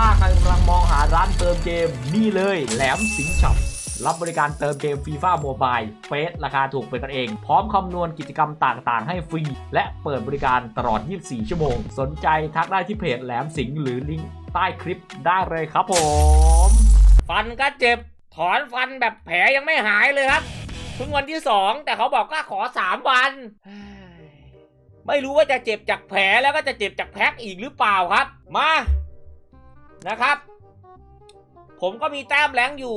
ถ้าใครกำลังมองหาร้านเติมเกมนี่เลยแหลมสิงห์ช็อปรับบริการเติมเกมฟีฟ่าโมบายเฟสราคาถูกเป็นกันเอง พร้อมคำนวณกิจกรรมต่างๆ ให้ฟรี และเปิดบริการตลอด 24 ชั่วโมง สนใจทักได้ที่เพจแหลมสิงห์หรือลิงก์ใต้คลิปได้เลยครับผม ฟันก็เจ็บ ถอนฟันแบบแผลยังไม่หายเลยครับเพิ่งวันที่สองแต่เขาบอกก็ขอสามวัน ไม่รู้ว่าจะเจ็บจากแผลแล้วก็จะเจ็บจากแพ็กอีกหรือเปล่าครับ มา นะครับ ผมก็มีแต้มแรงอยู่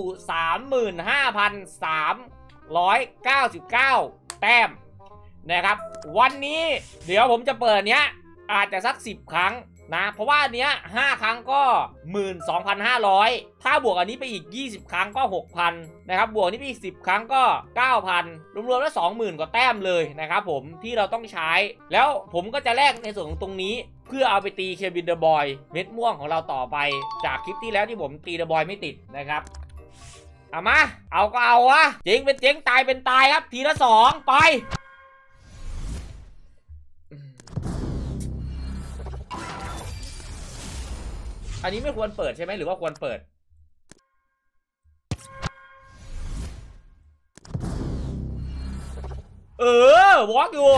35,399 แต้มนะครับ วันนี้เดี๋ยวผมจะเปิดเนี้ยอาจจะสัก 10 ครั้ง นะ เพราะว่าอันเนี้ย5ครั้งก็ 12,500 ถ้าบวกอันนี้ไปอีก 20 ครั้งก็ 6,000 นะครับ บวกนี้ไปอีก 10 ครั้งก็ 9,000 รวมๆแล้ว 20,000 กว่าแต้มเลยนะครับผมที่เราต้องใช้ แล้วผมก็จะแลกในส่วนของตรงนี้ เพื่อเอาไปตีเควินเดอะบอย เม็ดม่วงของเราต่อไป จากคลิปที่แล้วที่ผมตีเดอะบอยไม่ติดนะครับเอามา เอาก็เอาวะ เจ๊งเป็นเจ๊งตายเป็นตายครับ ทีละสองไป อันนี้ไม่ควรเปิดใช่ไหมหรือว่าควรเปิด เออวอล์กอยู่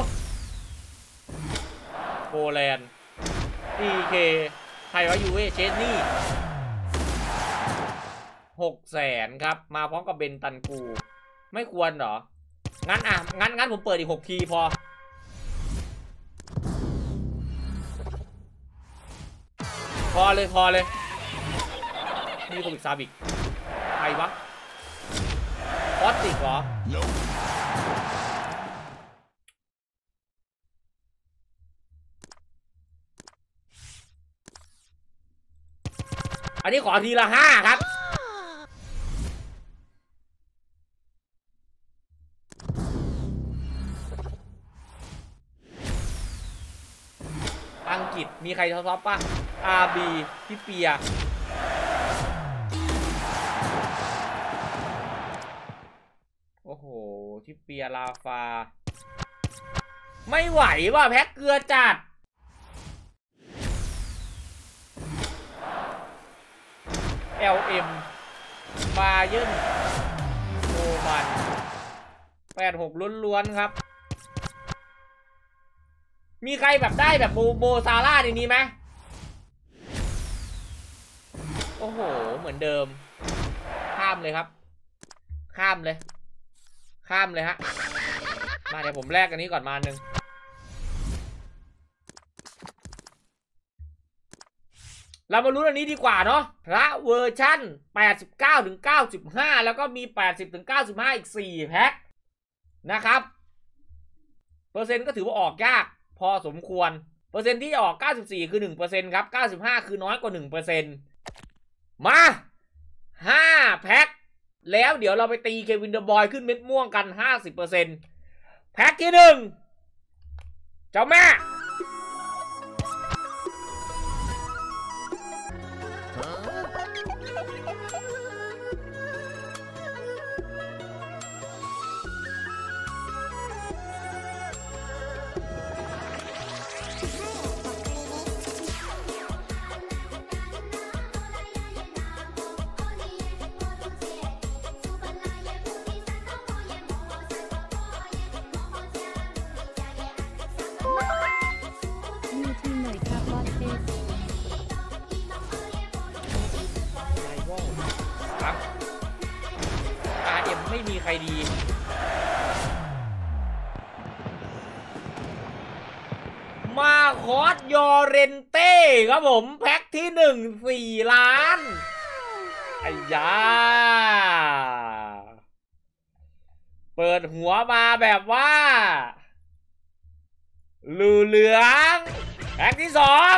โปแลนด์ดีเคใครวะยูเอเชนนี่หกแสนครับ มาพร้อมกับเบนตันกู ไม่ควรเหรอ งั้นอะ งั้นงั้นผมเปิดอีกหกทีพอ พอเลยพอเลยมีโควิดซาบิกใครวะฟอสติกเหรออันนี้ขอทีละห้าครับอังกฤษมีใครท็อปป่ะ RB พี่เปีย โอ้โหที่เปียลาฟา ไม่ไหวว่ะแพ็คเกลือจัด LM บาเยินโอมันแปดหกล้วนๆครับ มีใครแบบได้แบบโบโบซาร่าในนี้ไหมโอ้โห เหมือนเดิม ข้ามเลยครับ ข้ามเลย ข้ามเลยฮะ มาเดี๋ยวผมแลกอันนี้ก่อนมาหนึ่งเรามาลุ้นอันนี้ดีกว่าเนาะพระเวอร์ชั่น 89ถึง95 แล้วก็มี 80ถึง95 อีก 4 แพ็คนะครับ เปอร์เซ็นต์ก็ถือว่าออกยาก พอสมควร เปอร์เซ็นต์ที่ออก 94 คือ 1%ครับ 95 คือน้อยกว่า 1% มาห้าแพ็คแล้วเดี๋ยวเราไปตีเควินเดอร์บอยขึ้นเม็ดม่วงกันห้าสิบเปอร์เซ็นต์แพ็คที่หนึ่งเจ้าแม่ ใครดีมาคอสยอเรนเต้ครับผมแพ็คที่หนึ่งสี่ล้านไอ้ยา เปิดหัวมาแบบว่า ลูเหลืองแพ็คที่สอง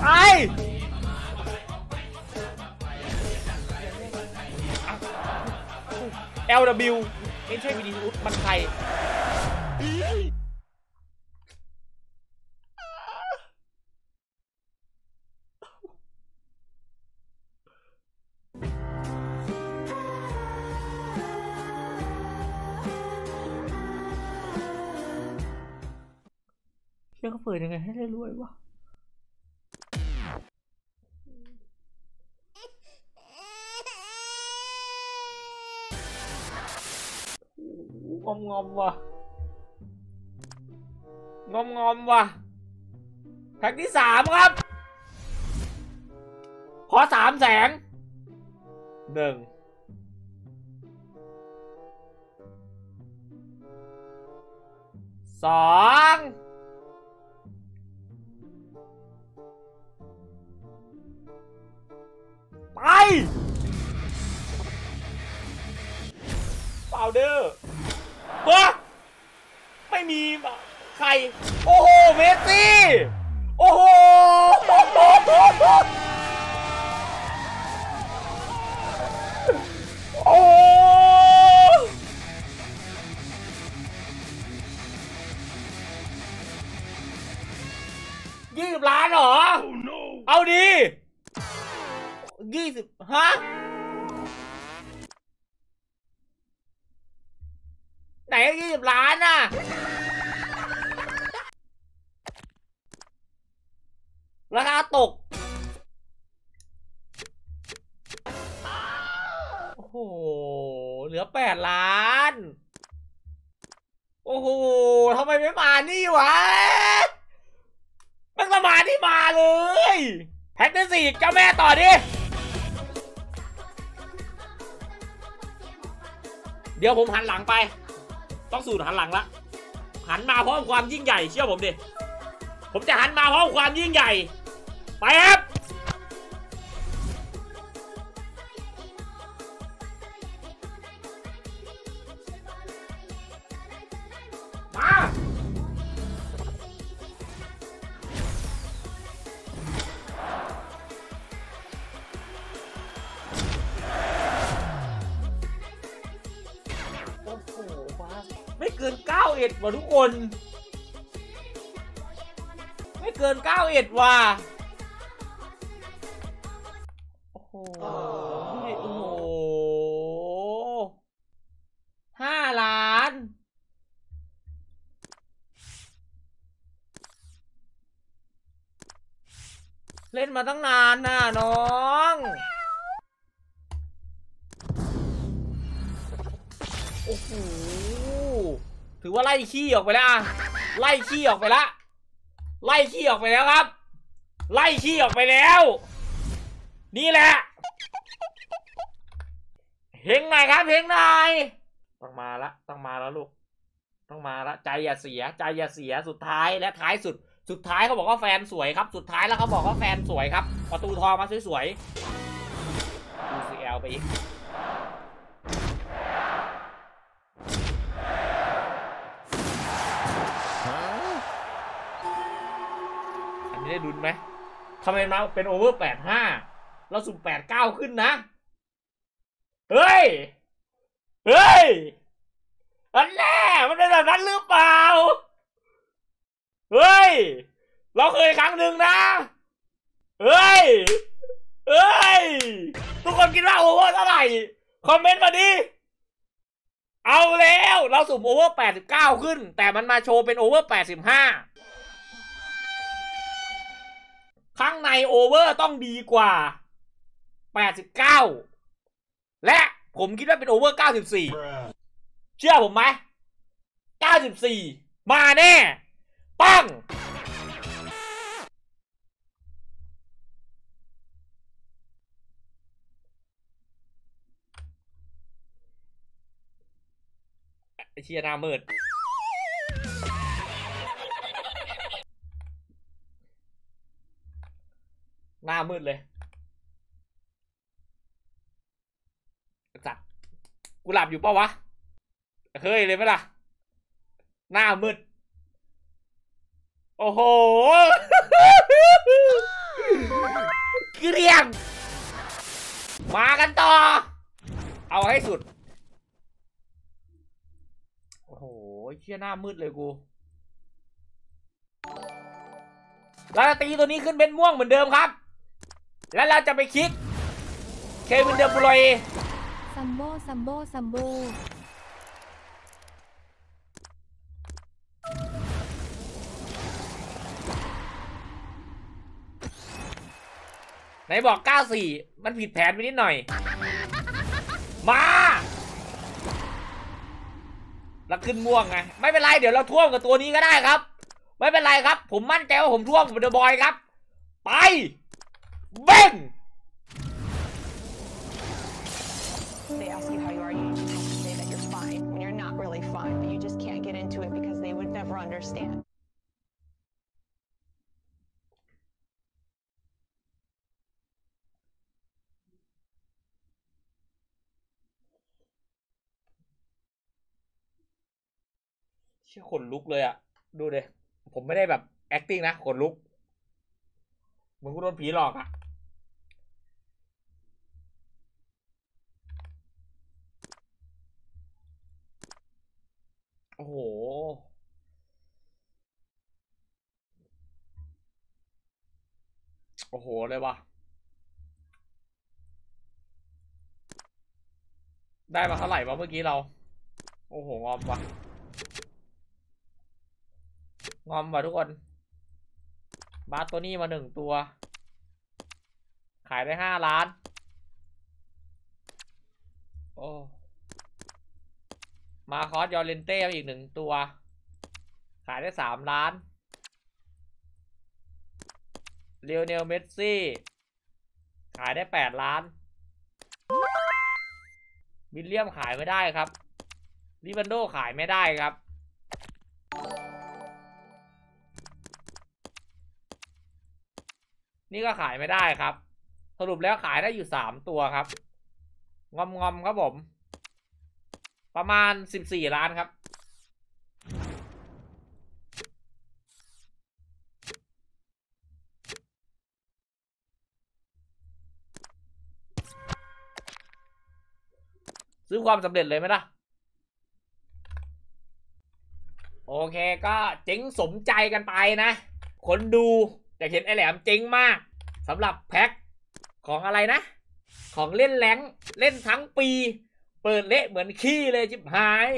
ไปโอ้โห LW ไม่ใช่วิดีอุสมันใครเชื่อเขาเปิดยังไงให้ได้รวยวะ มงอมว่ะงอมงอมว่ะแพ็กที่สามครับ ขอสามแสงหนึ่งสองไปเปล่าเด้อ เฮ้ยไม่มีใคร โอ้โห เมสซี่ โอ้โหโอ้โหยี่สิบล้านเหรอ เอาดียี่สิบฮะ ไหนยี่สิบล้านน่ะ ราคาตก โอ้โห เหลือแปดล้าน โอ้โหทำไมไม่มานี่วะมันมาที่มาเลย แพ็กที่สี่เจ้าแม่ต่อดิเดี๋ยวผมหันหลังไป ต้องสูดหันหลังละ หันมาพร้อมความยิ่งใหญ่ เชื่อผมดิ ผมจะหันมาพร้อมความยิ่งใหญ่ ไปครับ เก้าเอ็ดว่ะทุกคน ไม่เกินเก้าเอ็ดว่ะโอ้โหโอ้โหห้าล้านเล่นมาตั้งนานน่ะน้อง โอ้โห ถือว่าไล่ขี้ออกไปแล้วอะไล่ขี้ออกไปละ ไล่ขี้ออกไปแล้วครับ ไล่ขี้ออกไปแล้ว นี่แหละ เฮงหน่อยครับ เฮงหน่อยต้องมาละ ต้องมาแล้วลูก ต้องมาละ ใจอย่าเสีย ใจอย่าเสีย สุดท้ายและท้ายสุด สุดท้ายเขาบอกว่าแฟนสวยครับ สุดท้ายแล้วเขาบอกว่าแฟนสวยครับ ประตูทองมาสวยๆ UCL ไปอีก ได้ดุนไหมทำไมมาเป็นโอเวอร์แปดห้าเราสุ่มแปดเก้าขึ้นนะ เฮ้ย เฮ้ย อันแน่มันเป็นแบบนั้นหรือเปล่า เฮ้ย เราเคยครั้งหนึ่งนะ เฮ้ย เฮ้ย ทุกคนคิดว่าโอเวอร์เท่าไหร่ คอมเมนต์มาดิ เอาแล้ว เราสุ่มโอเวอร์89ขึ้น แต่มันมาโชว์เป็นโอเวอร์85 ข้างในโอเวอร์ต้องดีกว่า 89 และผมคิดว่าเป็นโอเวอร์ 94 เชื่อผมไหม 94 มาแน่ ปัง ไอเชียน้ามืด หน้ามืดเลยจัดกูหลับอยู่ปะวะ เฮ้ยเลยไหมล่ะ หน้ามืด โอ้โห เกลียง มากันต่อ เอาให้สุด โอ้โหเชี่ยหน้ามืดเลยกูเราตีตัวนี้ขึ้นเป็นม่วงเหมือนเดิมครับ แล้วเราจะไปคลิก เควินเดอร์บุลอยซัมโบซัมโบซัมโบไหนบอก 94 มันผิดแผนไปนิดหน่อย มาแล้วขึ้นม่วงไง ไม่เป็นไร เดี๋ยวเราท่วมกับตัวนี้ก็ได้ครับ ไม่เป็นไรครับ ผมมั่นใจว่าผมท่วมกับเดอะบอยครับ ไป เบ้ง They ask you how you are, you just have to say that you're fine when you're not really fine, but you just can't get into it because they would never understand. เชื่อขนลุกเลยอะดูเดผมไม่ได้แบบ acting นะขนลุกเหมือนกูโดนผีหลอกอะ โอ้โห โอ้โห เลยวะได้มาเท่าไหร่วะเมื่อกี้เรา โอ้โห งอมวะงอมวะทุกคน บาสตัวนี้มาหนึ่งตัว ขายได้ห้าล้าน โอ้ มาคอสยอร์เลนเต้อีกหนึ่งตัว ขายได้สามล้านเรียวเนลเมสซี่ ขายได้แปดล้านวิลเลียมขายไม่ได้ครับลิวันโดขายไม่ได้ครับ นี่ก็ขายไม่ได้ครับ สรุปแล้วขายได้อยู่สามตัวครับ งอมงอมๆครับผม ประมาณสิบสี่ล้านครับซื้อความสำเร็จเลยไหมล่ะ โอเคก็เจ๊งสมใจกันไปนะ คนดูแต่เห็นไอแหลมเจ๊งมากสำหรับแพ็คของอะไรนะ ของเล่นแรงเล่นทั้งปี เปิดเละเหมือนขี้เลยจิบหาย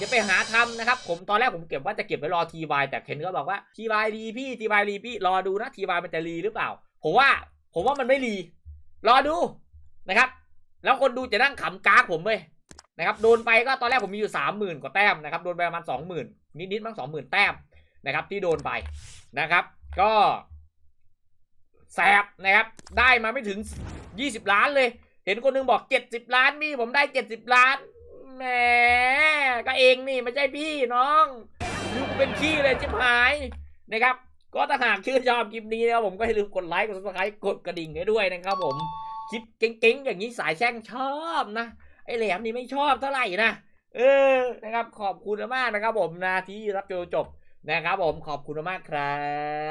จะไปหาทำนะครับ ผมตอนแรกผมเก็บว่าจะเก็บไว้รอทีวายแต่เคนก็บอกว่าทีวายดีพี่ทีวายดีพี่รอดูนะทีวายมันจะรีหรือเปล่า ผมว่า ผมว่ามันไม่รีรอดูนะครับ แล้วคนดูจะนั่งขำกากผมเว้ยนะครับโดนไปก็ตอนแรกผมมีอยู่สามหมื่นกว่าแต้มนะครับโดนไปประมาณสองหมื่นนิดๆมั้งสองหมื่นแต้มนะครับที่โดนไปนะครับ ก็แสบนะครับได้มาไม่ถึงยี่สิบล้านเลย เห็นคนหนึงบอกเจ็ดสิบล้านพี่ผมได้เจ็ดสิบล้านแหมก็เองนี่ไม่ใช่พี่น้องดูกเป็นขี้เลยจิบหายนะครับก็ถ้าหากชื่นชอบคลิปนี้นะครับผมก็อย่าลืมกดไลค์กดซับสไครต์กดกระดิ่งให้ด้วยนะครับผมคลิปเก๋งๆอย่างนี้สายแช่งชอบนะไอ้แหลมนี่ไม่ชอบเท่าไหร่นะเออนะครับขอบคุณมากนะครับผมนะที่รับชมจบนะครับผมขอบคุณมากครั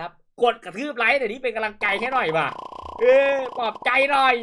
บ กดกระทืบไลค์เดี๋ยวนี้เป็นกำลังใจให้หน่อยว่ะเออปลอบใจหน่อย